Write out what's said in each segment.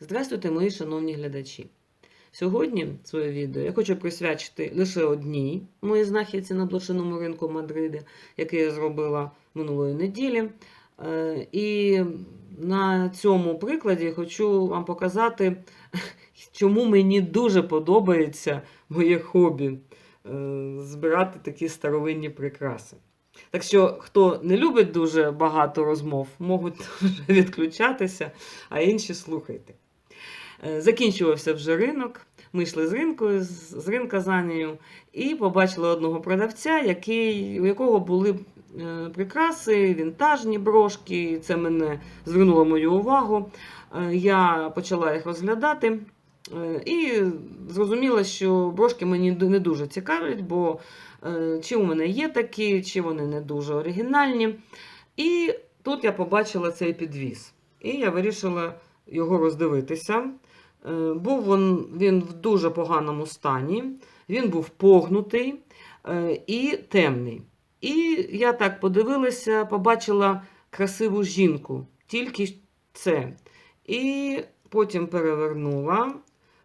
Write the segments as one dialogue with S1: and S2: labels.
S1: Здравствуйте, мої шановні глядачі. Сьогодні своє відео я хочу присвячити лише одній моїй знахідці на блошиному ринку Мадриди, який я зробила минулої неділі. Е, І на цьому прикладі хочу вам показати, чому мені дуже подобається моє хобі е, збирати такі старовинні прикраси. Так що, хто не любить дуже багато розмов, можуть відключатися, а інші слухайте. Е, Закінчувався вже ринок. Ми йшли з ринку, з ринка за нею, і побачили одного продавця, який, у якого були е, прикраси, вінтажні брошки. Це мене звернуло мою увагу. Е, Я почала їх розглядати. І зрозуміла, що брошки мені не дуже цікавлять, бо чи у мене є такі, чи вони не дуже оригінальні. І тут я побачила цей підвіз. І я вирішила його роздивитися. Е, Був він, в дуже поганому стані, він був погнутий е, і темний. І я так подивилася, побачила красиву жінку, тільки це. І потім перевернула,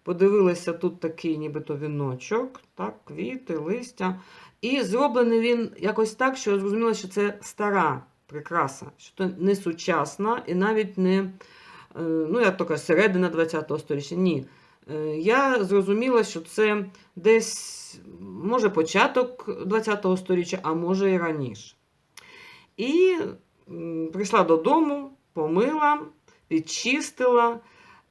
S1: подивилася, тут такий нібито віночок, так, квіти, листя. І зроблений він якось так, що зрозуміла, що це стара прикраса, що це не сучасна і навіть не, ну, як то середина ХХ століття. Ні. Е, Я зрозуміла, що це десь, може, початок ХХ століття, а може і раніше. І прийшла додому, помила, підчистила,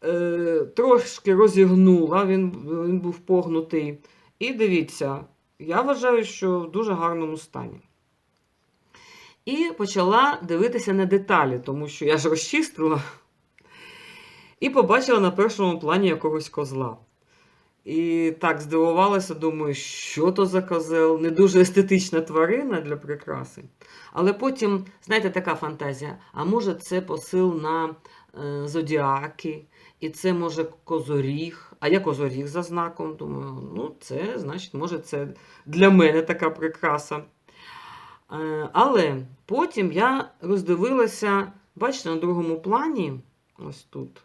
S1: е, трошки розігнула, він, він був погнутий. І дивіться, я вважаю, що в дуже гарному стані. І почала дивитися на деталі, тому що я ж розчистила і побачила на першому плані якогось козла. І так здивувалася, думаю, що то за козел, не дуже естетична тварина для прикраси. Але потім, знаєте, така фантазія: а може, це посил на е, зодіаки, і це може козоріг. А я козоріг за знаком. Думаю, ну це значить, може, це для мене така прикраса. Е, але потім я роздивилася, бачите, на другому плані, ось тут.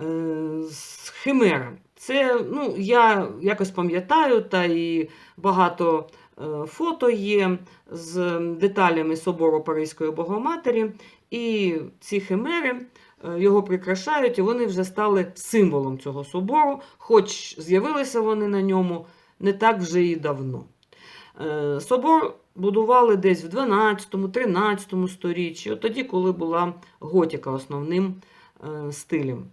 S1: Е, з Химера. Це, ну, я якось пам'ятаю, та і багато е, фото є з деталями собору Паризької Богоматері. І ці химери е, його прикрашають, і вони вже стали символом цього собору, хоч з'явилися вони на ньому не так вже і давно. Собор будували десь в 12-13 сторіччі, тоді, коли була готіка основним стилем.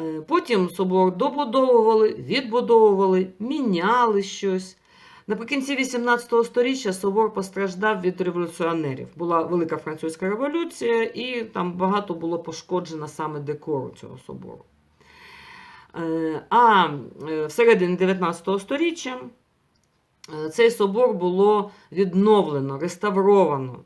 S1: Е, Потім собор добудовували, відбудовували, міняли щось. Наприкінці 18 століття собор постраждав від революціонерів. Була Велика Французька революція, і там багато було пошкоджено саме декору цього собору. Е, А е, всередині 19 століття цей собор було відновлено, реставровано.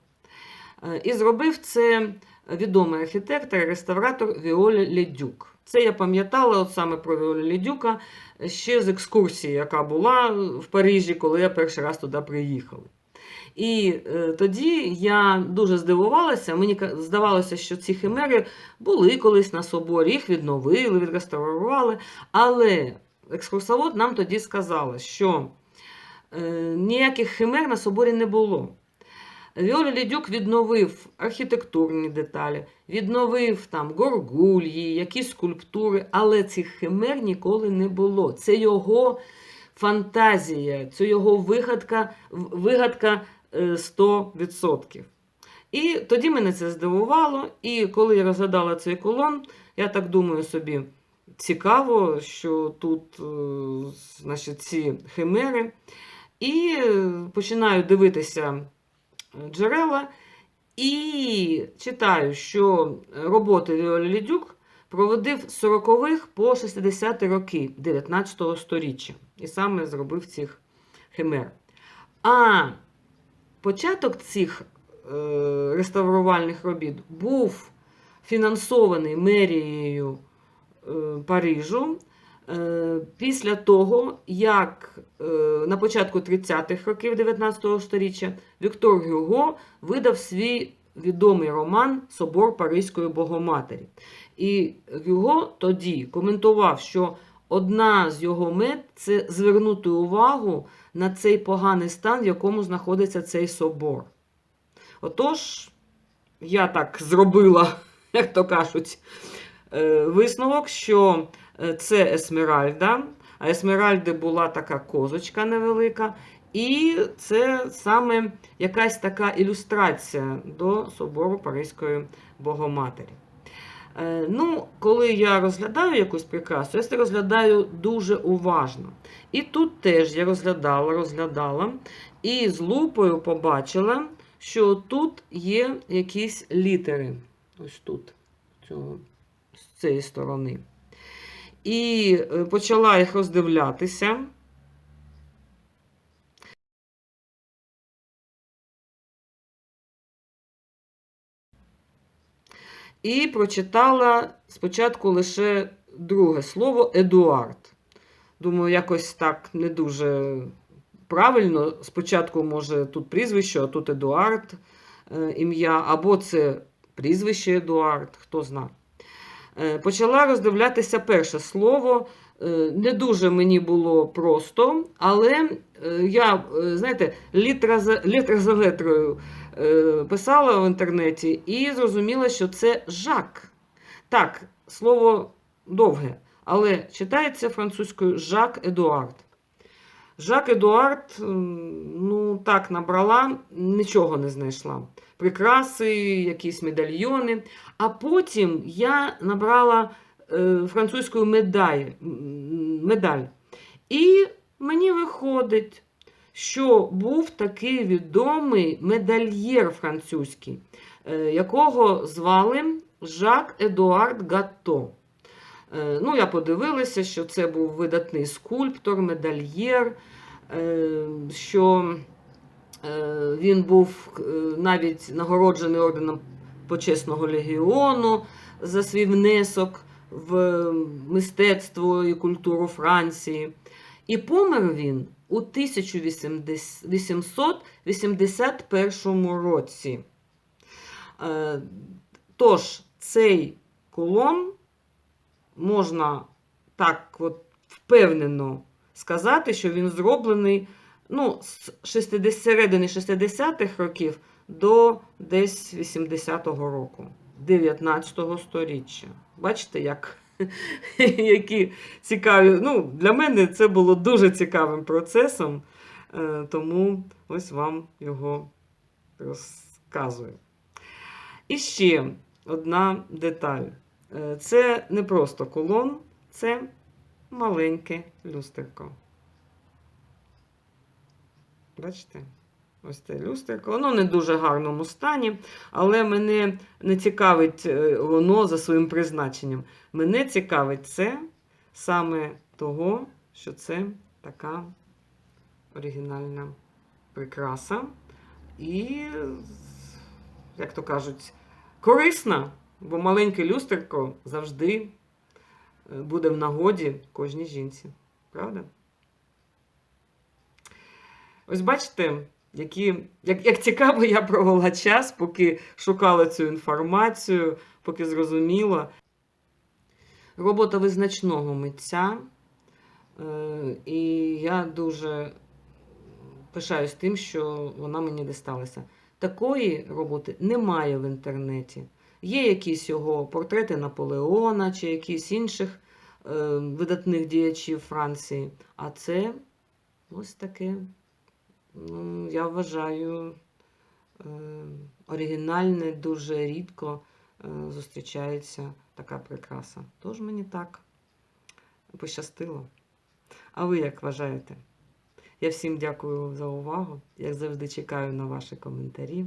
S1: І зробив це відомий архітектор і реставратор Віолі Ледюк. Це я пам'ятала от саме про Віолі Ледюка ще з екскурсії, яка була в Парижі, коли я перший раз туди приїхала. І е, тоді я дуже здивувалася. Мені здавалося, що ці химери були колись на соборі, їх відновили, відреставрували. Але екскурсовод нам тоді сказала, що е, ніяких химер на соборі не було. Віоля Лідюк відновив архітектурні деталі, відновив там горгульї, якісь скульптури, але цих химер ніколи не було. Це його фантазія, це його вигадка, вигадка е, 100%. І тоді мене це здивувало. І коли я розглядала цей колон, я так думаю собі, цікаво, що тут е, значить, ці химери. І е, починаю дивитися джерела і читаю, що роботи Лідюк проводив з 40-х по 60-ті роки 19 століття. І саме зробив цих химер. А початок цих е, реставрувальних робіт був фінансований мерією е, Парижу після того, як е, на початку 30-х років 19 століття Віктор Гюго видав свій відомий роман Собор Паризької Богоматері. І його тоді коментував, що одна з його мет це звернути увагу на цей поганий стан, в якому знаходиться цей собор. Отож, я так зробила, як то кажуть, е, висновок, що е, це Есмеральда. А Есмеральди була така козочка невелика. І це саме якась така ілюстрація до собору Паризької Богоматері. Е, Ну, коли я розглядаю якусь прикрасу, я це розглядаю дуже уважно. І тут теж я розглядала, розглядала, і з лупою побачила, що тут є якісь літери. Ось тут, з цієї сторони. І е, почала їх роздивлятися. І прочитала спочатку лише друге слово Едуард. Думаю, якось так не дуже правильно. Спочатку, може, тут прізвище, а тут Едуард е, ім'я, або це прізвище Едуард, хто зна. Е, Почала роздивлятися перше слово. Е, Не дуже мені було просто, але е, я, знаєте, літра за, літра за літрою е, писала в інтернеті і зрозуміла, що це Жак. Так, слово довге, але читається французькою Жак Едуард. Жак Едуард, ну так, набрала, нічого не знайшла. Прикраси, якісь медальйони. А потім я набрала е, французькою медаль, медаль. І мені виходить, що був такий відомий медальєр французький, е, якого звали Жак Едуард Гатто. Е, Ну, я подивилася, що це був видатний скульптор, медальєр, е, що е, він був навіть нагороджений орденом почесного легіону за свій внесок в мистецтво і культуру Франції. І помер він у 1881 році. Тож, цей колон можна так от впевнено сказати, що він зроблений ну, з 60, середини 60-х років до десь 80-го року, 19-го сторіччя. Бачите, як, які цікаві. Ну, Для мене це було дуже цікавим процесом, е, тому ось вам його розказую. І ще одна деталь. Е, Це не просто колон, це маленьке люстерко. Бачите? Ось це люстерко. Воно не в дуже гарному стані, але мене не цікавить е, воно за своїм призначенням. Мене цікавить це саме того, що це така оригінальна прикраса. І, як то кажуть, корисна, бо маленьке люстерко завжди е, буде в нагоді кожній жінці. Правда? Ось бачите, які, як, як цікаво я провела час, поки шукала цю інформацію, поки зрозуміла. Робота визначного митця. Е, і я дуже пишаюсь тим, що вона мені дісталася. Такої роботи немає в інтернеті. Є якісь його портрети Наполеона чи якісь інших е, видатних діячів Франції. А це ось таке, ну, я вважаю, е, оригінальне, дуже рідко е, зустрічається така прикраса. Тож мені так пощастило. А ви як вважаєте? Я всім дякую за увагу. Як завжди, чекаю на ваші коментарі.